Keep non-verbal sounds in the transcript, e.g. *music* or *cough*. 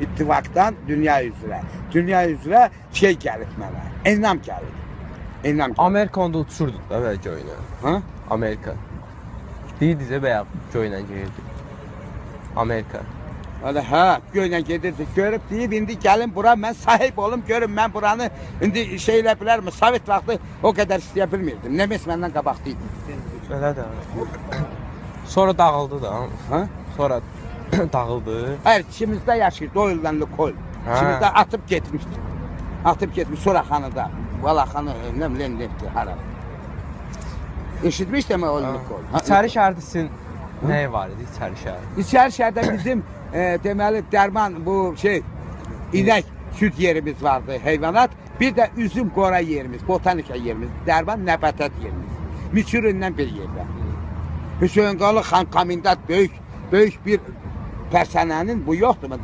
ittifaktan dünya üzrə. Dünya üzrə şey gəlib mənə. Enam gəlib. Enam gəlib. Amerika onda uçurdu da belə göylə. Ha? Amerika. Deyirdi bayaq göylə gelirdi. Amerika. Öyle ha, göylə gedirdi. Görüb deyib indi gəlin bura mən sahib olum, görüm mən buranı indi şey elə bilərmi? Sovet vaxtı o qədər istəyə bilmirdim. Nemes məndən qabaqdıydı. Belə də. Sonra dağıldı da. Ha? Sonra *coughs* dağıldı. Hayır, içimizdə yaşayırdı o ildən Lukol. Ha. İçimizdə atıb getmişdi. Atıb getmiş Suraxanıda. Valaxanı, nə bilim, nefti, hara. Eşitmişdim o. Ha, İçəri şəhərdə sizin nəyi var idi içəri şəhər? İçəri şəhərdə bizim *coughs* e, deməli dərman bu şey inək süd yerimiz vardı, heyvanat. Bir də üzüm qora yerimiz, botanika yerimiz, dərman nəbatat yerimiz. Miçurindən bir yerdə. Hüseyin Qalı xan komendant böyük böyük bir personelin bu yoxdur mu?